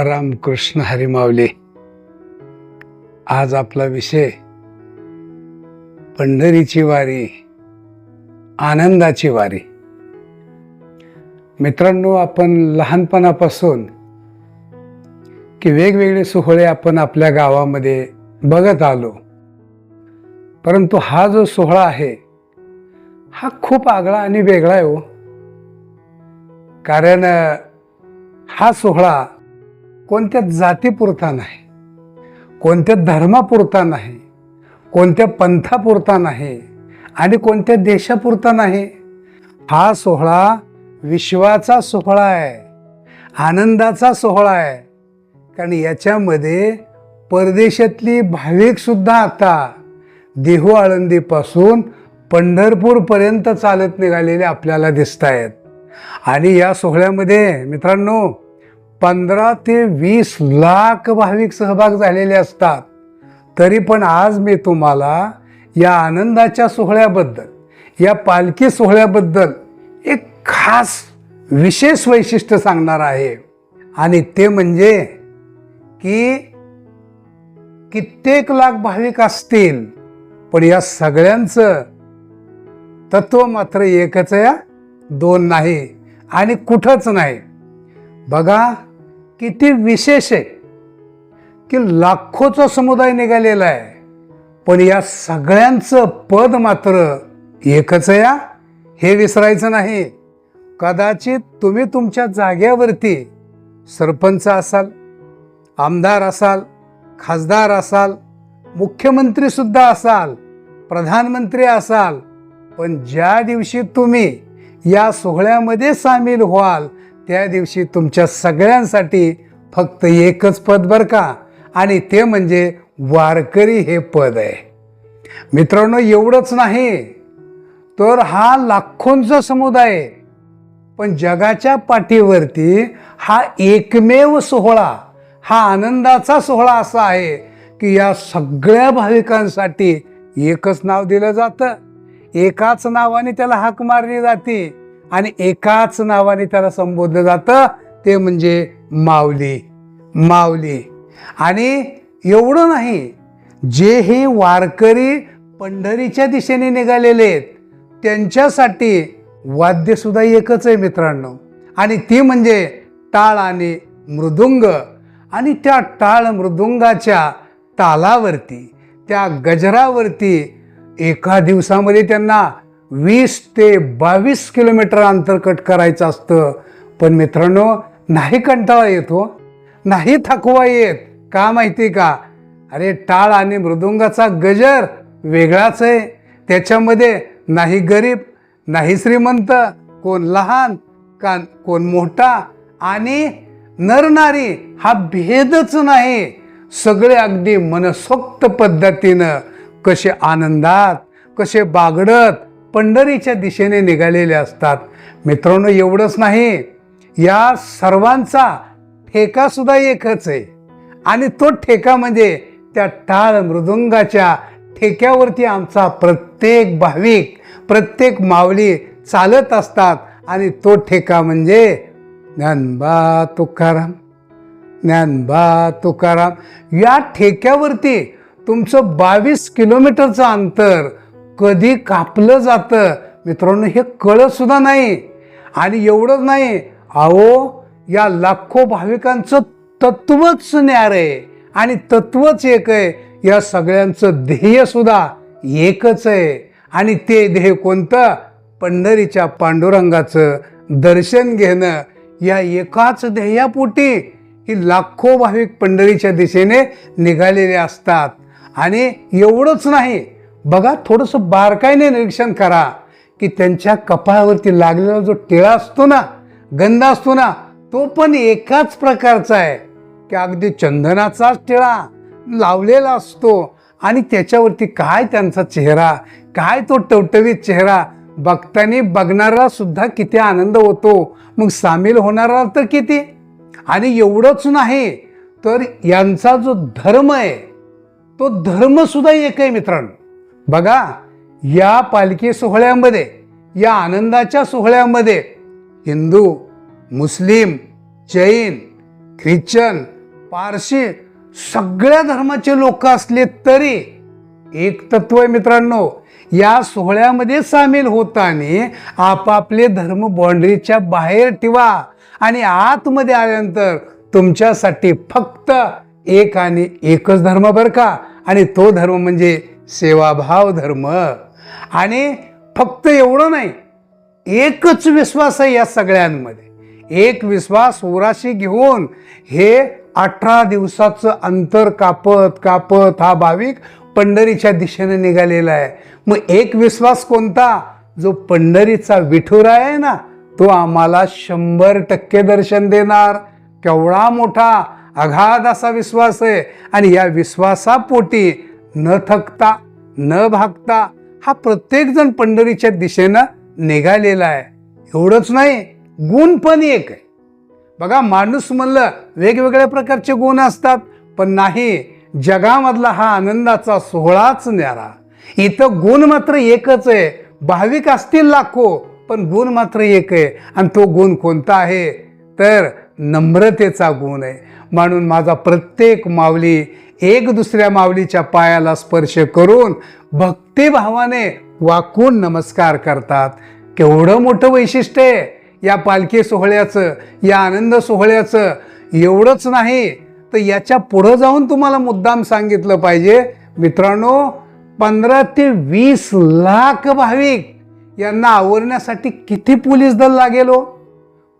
रामकृष्ण हरिमावले. आज आपला विषय पंढरीची वारी आनंदाची वारी. मित्रांनो आपण लहानपणापासून की वेगवेगळे सोहळे आपण आपल्या गावामध्ये बघत आलो. परंतु हा जो सोहळा आहे हा खूप आगळा आणि वेगळा आहे हो. कारण हा सोहळा कोणत्या जातीपुरता नाही कोणत्या धर्मापुरता नाही कोणत्या पंथापुरता नाही आणि कोणत्या देशापुरता नाही हा सोहळा विश्वाचा सोहळा आहे आनंदाचा सोहळा आहे. कारण याच्यामध्ये परदेशातली भाविकसुद्धा आता देहू आळंदीपासून पंढरपूरपर्यंत चालत निघालेले आपल्याला दिसत आहेत आणि या सोहळ्यामध्ये मित्रांनो पंधरा ते वीस लाख भाविक सहभाग झालेले असतात. तरी पण आज मी तुम्हाला या आनंदाच्या सोहळ्याबद्दल या पालखी सोहळ्याबद्दल एक खास विशेष वैशिष्ट्य सांगणार आहे. आणि ते म्हणजे की कित्येक लाख भाविक असतील पण या सगळ्यांचं तत्व मात्र एकच या दोन नाही आणि कुठंच नाही. बघा किती विशेष आहे की लाखोचा समुदाय निघालेला आहे. पण या सगळ्यांचं पद मात्र एकच आहे हे? विसरायचं नाही. कदाचित तुम्ही तुमच्या जाग्यावरती सरपंच असाल आमदार असाल खासदार असाल मुख्यमंत्रीसुद्धा असाल प्रधानमंत्री असाल पण ज्या दिवशी तुम्ही या सोहळ्यामध्ये सामील व्हाल त्या दिवशी तुमच्या सगळ्यांसाठी फक्त एकच पद बरं का? आणि ते म्हणजे वारकरी हे पद आहे. मित्रांनो एवढंच नाही. तर हा लाखोंचा समुदाय पण जगाच्या पाठीवरती हा एकमेव सोहळा हा आनंदाचा सोहळा असा आहे की या सगळ्या भाविकांसाठी एकच नाव दिलं जातं. एकाच नावाने त्याला हाक मारली जाते. आणि एकाच नावाने त्याला संबोधलं जातं ते म्हणजे माऊली. माऊली. आणि एवढं नाही जे हे वारकरी पंढरीच्या दिशेने निघालेले आहेत त्यांच्यासाठी वाद्यसुद्धा एकच आहे मित्रांनो. आणि ती म्हणजे टाळ आणि मृदुंग. आणि त्या टाळ मृदुंगाच्या तालावरती त्या गजरावरती एका दिवसामध्ये त्यांना वीस ते बावीस किलोमीटर अंतर कट करायचं असतं. पण मित्रांनो नाही कंटाळा येतो. नाही थकवा येत. का माहिती का? अरे टाळ आणि मृदुंगाचा गजर वेगळाच आहे. त्याच्यामध्ये नाही गरीब नाही श्रीमंत कोण लहान का कोण मोठा आणि नरनारी हा भेदच नाही. सगळे अगदी मनसोक्त पद्धतीनं कसे आनंदात कसे बागडत पंढरीच्या दिशेने निघालेले असतात. मित्रांनो एवढंच नाही. या सर्वांचा ठेकासुद्धा एकच आहे. आणि तो ठेका म्हणजे त्या टाळ मृदुंगाच्या ठेक्यावरती आमचा प्रत्येक भाविक प्रत्येक माऊली चालत असतात. आणि तो ठेका म्हणजे ज्ञानबा तुकाराम ज्ञानबा तुकाराम. या ठेक्यावरती तुमचं बावीस किलोमीटरचं अंतर कधी कापलं जातं? मित्रांनो हे कळंसुद्धा नाही. आणि एवढंच नाही अहो या लाखो भाविकांचं तत्वच न्यार आहे. आणि तत्वच एक आहे. या सगळ्यांचं ध्येयसुद्धा एकच आहे. आणि ते ध्येय कोणतं? पंढरीच्या पांडुरंगाचं दर्शन घेणं. या एकाच ध्येयापोटी ही लाखो भाविक पंढरीच्या दिशेने निघालेले असतात. आणि एवढंच नाही बघा थोडंसं बारकाईने निरीक्षण करा की त्यांच्या कपाळावरती लागलेला जो टिळा असतो ना गंध असतो ना तो पण एकाच प्रकारचा आहे की अगदी चंदनाचाच टिळा लावलेला असतो आणि त्याच्यावरती काय त्यांचा चेहरा काय तो टवटवीत चेहरा बघताना बघणारा सुद्धा किती आनंद होतो. मग सामील होणारा तर किती? आणि एवढंच नाही तर यांचा जो धर्म आहे तो धर्मसुद्धा एक आहे मित्रांनो. बघा या पालखी सोहळ्यामध्ये या आनंदाच्या सोहळ्यामध्ये हिंदू मुस्लिम जैन ख्रिश्चन पारशी सगळ्या धर्माचे लोक असले तरी एक तत्व आहे मित्रांनो या सोहळ्यामध्ये सामील होताना आपापले धर्म बाँड्रीच्या बाहेर ठेवा आणि आतमध्ये आल्यानंतर तुमच्यासाठी फक्त एक आणि एकच धर्म बरं का? आणि तो धर्म म्हणजे सेवाभाव धर्म. आणि फक्त एवढं नाही एकच विश्वास आहे या सगळ्यांमध्ये. एक विश्वास उराशी घेऊन हे अठरा दिवसाचं अंतर कापत कापत हा भाविक पंढरीच्या दिशेने निघालेला आहे. मग एक विश्वास कोणता? जो पंढरीचा विठुरा आहे ना तो आम्हाला शंभर टक्के दर्शन देणार. केवढा मोठा अगाध असा विश्वास आहे. आणि या विश्वासापोटी न थकता न भागता हा प्रत्येकजण पंढरीच्या दिशेनं निघालेला आहे. एवढंच नाही गुण पण एक आहे. बघा माणूस म्हणलं वेगवेगळ्या प्रकारचे गुण असतात पण नाही जगामधला हा आनंदाचा सोहळाच न्यारा. इथं गुण मात्र एकच आहे. भाविक असतील लाखो पण गुण मात्र एक आहे. आणि तो गुण कोणता आहे? तर नम्रतेचा गुण आहे. म्हणून माझा प्रत्येक माऊली एक दुसऱ्या माऊलीच्या पायाला स्पर्श करून भक्तिभावाने वाकून नमस्कार करतात. केवढं मोठं वैशिष्ट्य आहे. या पालखी सोहळ्याचं या आनंद सोहळ्याचं एवढंच नाही तर याच्या पुढं जाऊन तुम्हाला मुद्दाम सांगितलं पाहिजे. मित्रांनो पंधरा ते वीस लाख भाविक यांना आवरण्यासाठी किती पोलीस दल लागेल हो?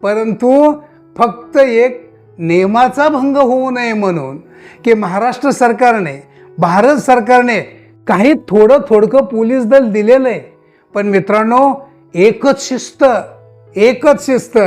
परंतु फक्त एक नियमाचा भंग होऊ नये म्हणून की महाराष्ट्र सरकारने भारत सरकारने काही थोडं थोडकं पोलीस दल दिलेलं आहे. पण मित्रांनो एकच शिस्त एकच शिस्त.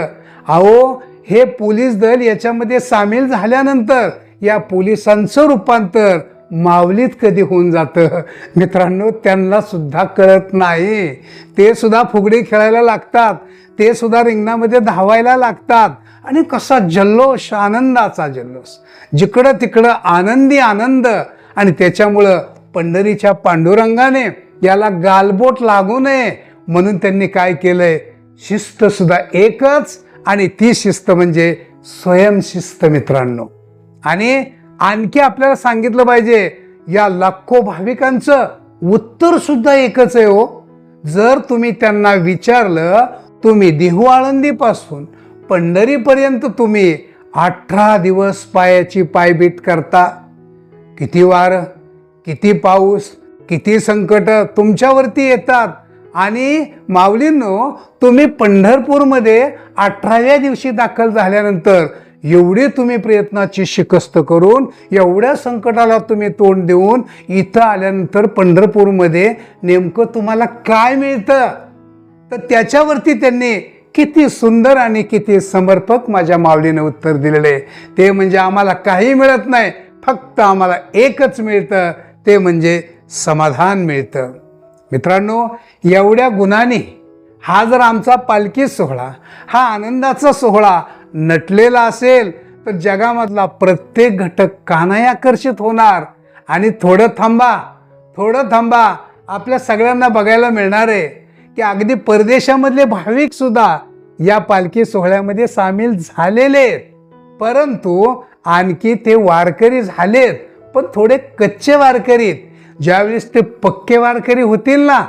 अहो हे पोलीस दल याच्यामध्ये सामील झाल्यानंतर या पोलिसांचं रूपांतर मावलीत कधी होऊन जातं? मित्रांनो त्यांना सुद्धा कळत नाही. ते सुद्धा फुगडी खेळायला लागतात. ते सुद्धा रिंगणामध्ये धावायला लागतात. आणि कसा जल्लोष आनंदाचा जल्लोष. जिकडं तिकडं आनंदी आनंद आणि त्याच्यामुळं पंढरीच्या पांडुरंगाने याला गालबोट लागू नये म्हणून त्यांनी काय केलंय? शिस्तसुद्धा एकच आणि ती शिस्त म्हणजे स्वयंशिस्त मित्रांनो. आणि आणखी आपल्याला सांगितलं पाहिजे या लाखो भाविकांचं उत्तर सुद्धा एकच आहे हो. जर तुम्ही त्यांना विचारलं तुम्ही देहू आळंदीपासून पंढरीपर्यंत तुम्ही अठरा दिवस पायाची पायबीट करता. किती वार किती पाऊस किती संकट तुमच्यावरती येतात. आणि माऊलींनो तुम्ही पंढरपूरमध्ये अठराव्या दिवशी दाखल झाल्यानंतर एवढी तुम्ही प्रयत्नाची शिकस्त करून एवढ्या संकटाला तुम्ही तोंड देऊन इथं आल्यानंतर पंढरपूरमध्ये नेमकं तुम्हाला काय मिळतं? तर त्याच्यावरती त्यांनी किती सुंदर आणि किती समर्पक माझ्या माऊलीनं उत्तर दिलेलं. आहे ते म्हणजे आम्हाला काही मिळत नाही फक्त आम्हाला एकच मिळतं ते म्हणजे समाधान मिळतं. मित्रांनो एवढ्या गुणांनी हा जर आमचा पालखी सोहळा हा आनंदाचा सोहळा नटलेला असेल तर जगामधला प्रत्येक घटक कानाही आकर्षित होणार? आणि थोडं थांबा थोडं थांबा आपल्या सगळ्यांना बघायला मिळणार आहे. की अगदी परदेशामधले भाविक सुद्धा या पालखी सोहळ्यामध्ये सामील झालेले आहेत. परंतु आणखी ते वारकरी झालेत पण थोडे कच्चे वारकरीत ज्यावेळेस ते पक्के वारकरी होतील ना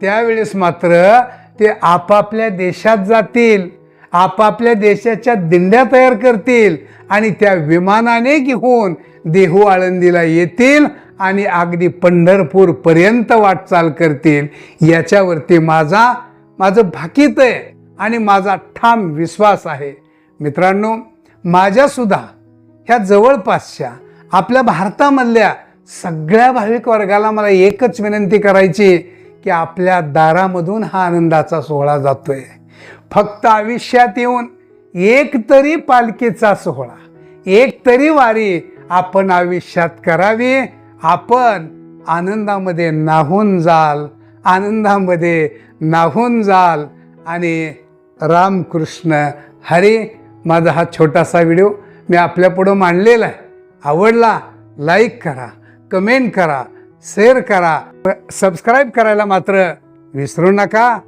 त्यावेळेस मात्र ते आपापल्या देशात जातील. आपापल्या देशाच्या दिंड्या तयार करतील आणि त्या विमानाने घेऊन देहू आळंदीला येतील आणि अगदी पंढरपूरपर्यंत वाटचाल करतील. याच्यावरती माझा माझं भाकीत आहे आणि माझा ठाम विश्वास आहे. मित्रांनो माझ्यासुद्धा ह्या जवळपासच्या आपल्या भारतामधल्या सगळ्या भाविक वर्गाला मला एकच विनंती करायची की आपल्या दारामधून हा आनंदाचा सोहळा जातोय. फक्त आयुष्यात येऊन एक तरी पालखीचा सोहळा एक तरी वारी आपण आयुष्यात करावी. आपण आनंदामध्ये नाहून जाल आनंदामध्ये नाहून जाल. आणि रामकृष्ण हरी माझा हा छोटासा व्हिडिओ मी आपल्यापुढं मांडलेला आहे. आवडला लाईक करा कमेंट करा शेअर करा. सबस्क्राईब करायला मात्र विसरू नका.